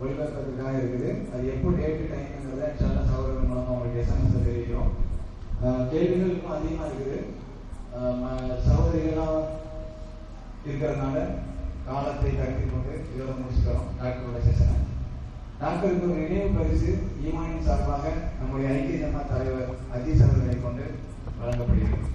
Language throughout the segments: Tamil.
ஒளிபரப்பதுக்காக இருக்குது. அது எப்போ டேட்டு டைம்ங்கிறத இன்ஷால்லா சகோதரர்கள் மூலமாக உங்களுக்கு எஸ்எம்எஸ்ல தெரிவிக்கிறோம். கேள்விகளுக்கும் கேள்விகள் இன்னும் அதிகமாக இருக்குது ஆஹ் சகோதரிகளாக இருக்கிறதுனால காலத்தை கருத்தில் கொண்டு இதோட முடிச்சுக்கிறோம். டாக்டரோட செஷனை டாக்டருக்கு ஒரு நினைவு பரிசு ஈமானின் சார்பாக நம்முடைய ஐக்கிய ஜமா தலைவர் அஜீஸ் அவர்களை கொண்டு வழங்கப்படுகிறது.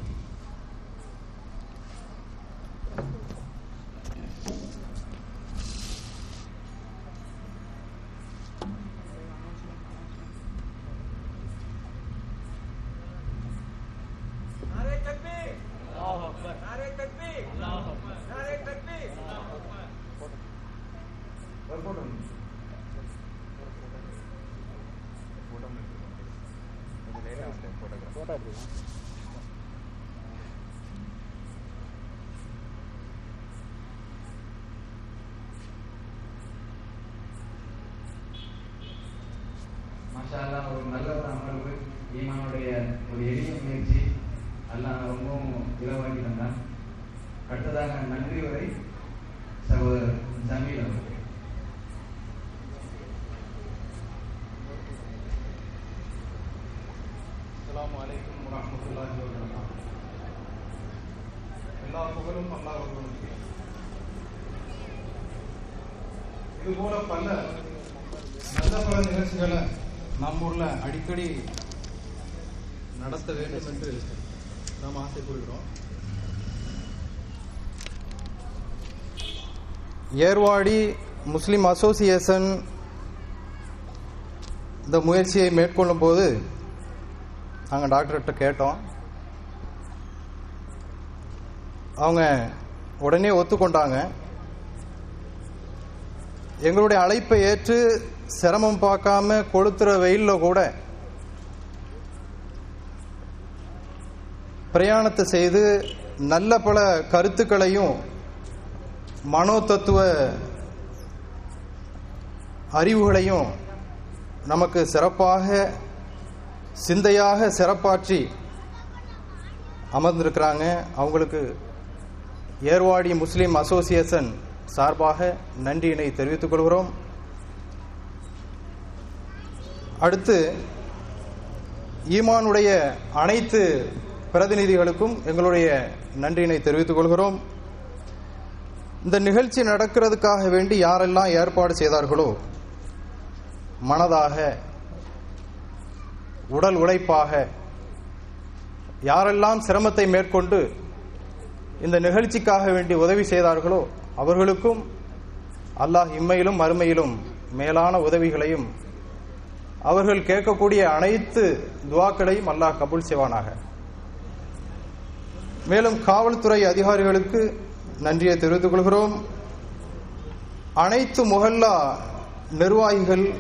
மாஷா ஒரு நல்ல ஒரு அமர்வு ஈமானுடைய ஒரு எளிய முயற்சி அல்லாஹ் ரொம்பவும் இலவாக்கி தந்தான் அடுத்ததாக நன்றி உரை சகோதரர் இது போல பல நல்ல பல நிகழ்ச்சிகளை நம்ம ஊர்ல அடிக்கடி நடத்த வேண்டும் என்று நாம் ஆசைப்படுகிறோம் ஏர்வாடி முஸ்லிம் அசோசியேஷன் இந்த முயற்சியை மேற்கொள்ளும் போது நாங்கள் டாக்டர்கிட்ட கேட்டோம். அவங்க உடனே ஒத்துக்கொண்டாங்க. எங்களுடைய அழைப்பை ஏற்று சிரமம் பார்க்காம கொளுத்துற வெயிலில் கூட பிரயாணத்தை செய்து நல்ல பல கருத்துக்களையும் மனோ தத்துவ அறிவுகளையும் நமக்கு சிறப்பாக சிந்தையாக சிறப்பாற்றி அமர்ந்திருக்கிறாங்க. அவங்களுக்கு ஏர்வாடி முஸ்லீம் அசோசியேஷன் சார்பாக நன்றியினை தெரிவித்துக் கொள்கிறோம். அடுத்து ஈமானுடைய அனைத்து பிரதிநிதிகளுக்கும் எங்களுடைய நன்றியினை தெரிவித்துக் கொள்கிறோம். இந்த நிகழ்ச்சி நடக்கிறதுக்காக வேண்டி யாரெல்லாம் ஏற்பாடு செய்தார்களோ மனதாக உடல் உழைப்பாக யாரெல்லாம் சிரமத்தை மேற்கொண்டு இந்த நிகழ்ச்சிக்காக வேண்டி உதவி செய்தார்களோ அவர்களுக்கும் அல்லாஹ் இம்மையிலும் மறுமையிலும் மேலான உதவிகளையும் அவர்கள் கேட்கக்கூடிய அனைத்து துவாக்களையும் அல்லாஹ் கபூல் செய்வானாக. மேலும் காவல்துறை அதிகாரிகளுக்கு நன்றியை தெரிவித்துக் கொள்கிறோம். அனைத்து முகல்லா நிர்வாகிகள்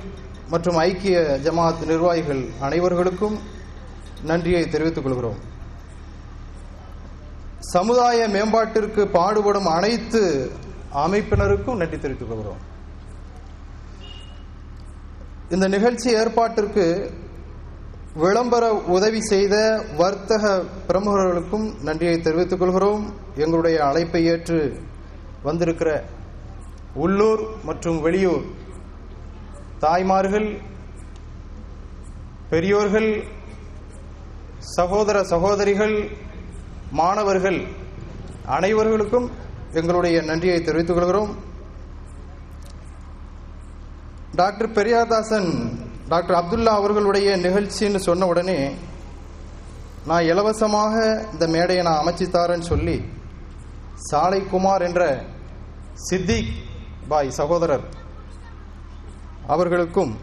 மற்றும் ஐக்கிய ஜமாத் நிர்வாகிகள் அனைவர்களுக்கும் நன்றியை தெரிவித்துக் கொள்கிறோம். சமுதாய மேம்பாட்டிற்கு பாடுபடும் அனைத்து அமைப்பினருக்கும் நன்றி தெரிவித்துக் கொள்கிறோம். இந்த நிகழ்ச்சி ஏற்பாட்டிற்கு விளம்பர உதவி செய்த வர்த்தக பிரமுகர்களுக்கும் நன்றியை தெரிவித்துக் கொள்கிறோம். எங்களுடைய அழைப்பை ஏற்று வந்திருக்கிற உள்ளூர் மற்றும் வெளியூர் தாய்மார்கள் பெரியோர்கள் சகோதர சகோதரிகள் மாணவர்கள் அனைவர்களுக்கும் எங்களுடைய நன்றியை தெரிவித்துக் கொள்கிறோம். டாக்டர் பெரியாதாசன் டாக்டர் அப்துல்லா அவர்களுடைய நிகழ்ச்சின்னு சொன்ன உடனே நான் இலவசமாக இந்த மேடையை நான் அமைச்சு தாரேன்னு சொல்லி சாலை குமார் என்ற சித்திக் பாய் சகோதரர் அவர்களுக்கும்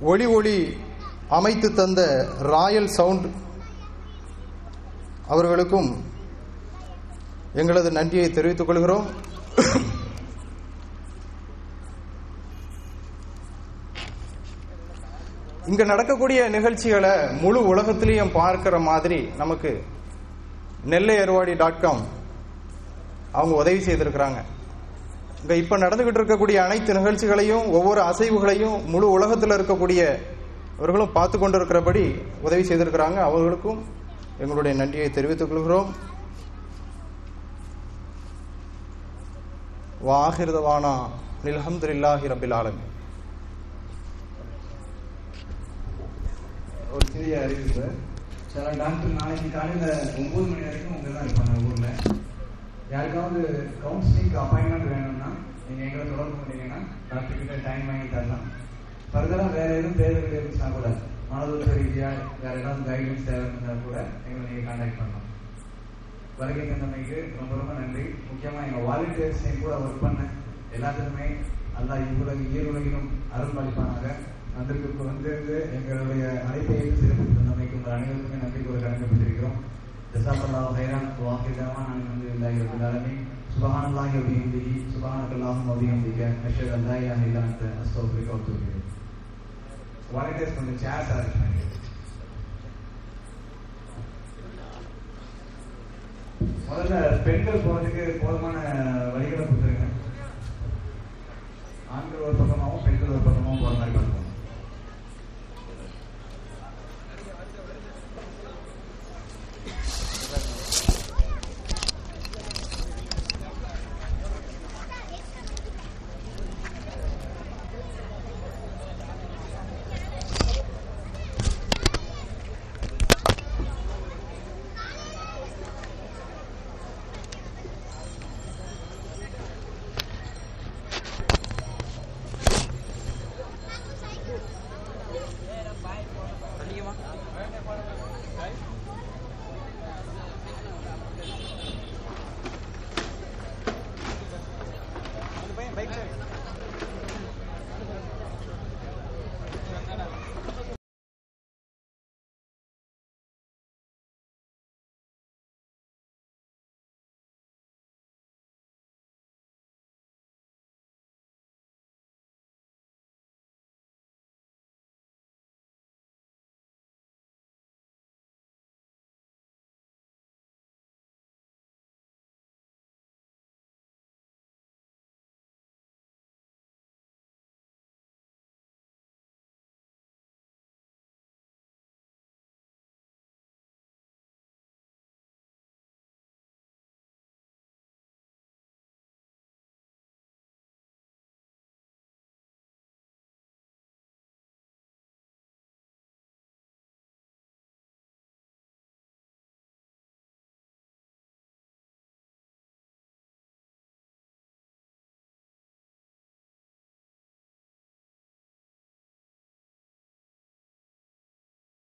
ஒளி ஒளி அமைத்து தந்த ராயல் சவுண்ட் அவர்களுக்கும் எங்களது நன்றியை தெரிவித்துக் கொள்கிறோம். இங்க நடக்கக்கூடிய நிகழ்ச்சிகளை முழு உலகத்திலையும் பார்க்கிற மாதிரி நமக்கு நெல்லை அறுவாடி டாட் காம் அவங்க உதவி செய்திருக்கிறாங்க. இங்க இப்ப நடந்துகிட்டு இருக்கக்கூடிய அனைத்து நிகழ்ச்சிகளையும் ஒவ்வொரு அசைவுகளையும் முழு உலகத்தில் இருக்கக்கூடிய அவர்களும் பார்த்து கொண்டிருக்கிறபடி உதவி செய்திருக்கிறாங்க. அவர்களுக்கும் எங்களுடைய நன்றியை தெரிவித்துக் கொள்கிறோம். வாகிருதவானா அல்ஹம்துலில்லாஹி ரபில் ஆலமீன். ஒரு சிறிய அறிவிப்பு. சில டாக்டர் நாளைக்கு காலையில் ஒம்பது மணி வரைக்கும் உங்கள் தான் இருப்பாங்க ஊரில். யாருக்காவது கவுன்சிலிங் அப்பாயின்மெண்ட் வேணும்னா நீங்கள் எங்களை தொடர்பு பண்ணீங்கன்னா டாக்டர் கிட்ட டைம் வாங்கி தரலாம். ஃபர்தராக வேறு எதுவும் தேவைகள் இருந்துச்சுன்னா கூட மனதுற்ற ரீதியாக வேறு ஏதாவது கைடன்ஸ் தேவை இருந்தால் கூட எங்களை நீங்கள் கான்டாக்ட் பண்ணலாம். வருகை தந்தமைக்கு ரொம்ப ரொம்ப நன்றி. முக்கியமா எங்க வாலண்டியர்ஸ் என் கூட ஒர்க் பண்ண எல்லாத்துக்குமே அல்லாஹ் இவ்வுலக ஈருலகிலும் அருள் பாலிப்பானாக. வந்திருக்கு. வந்திருந்து எங்களுடைய அழைப்பை ஏற்று சிறப்பித்து தந்தமைக்கு உங்கள் அனைவருக்குமே நன்றி கூட கடமைப்பட்டிருக்கிறோம் ஜசாபல்லாஹ் ஹைரான் வாக்கிதாமா நான் வந்து இல்லாஹி ரபில் ஆலமீன். சுபஹானல்லாஹி வ பிஹம்திஹி. சுபஹானக்கல்லாஹும்ம வ பிஹம்திக. அஷ்ஹது அன் லா வாலண்டியர்ஸ் கொஞ்சம் சேர்ஸ் அரேஞ்ச் பண்ணி முதல்ல பெண்கள் போறதுக்கு போதுமான வழிகளை கொடுத்துருங்க. ஆண்கள் ஒரு பக்கமாகவும் பெண்கள் ஒரு பக்கமாகவும் போற மாதிரி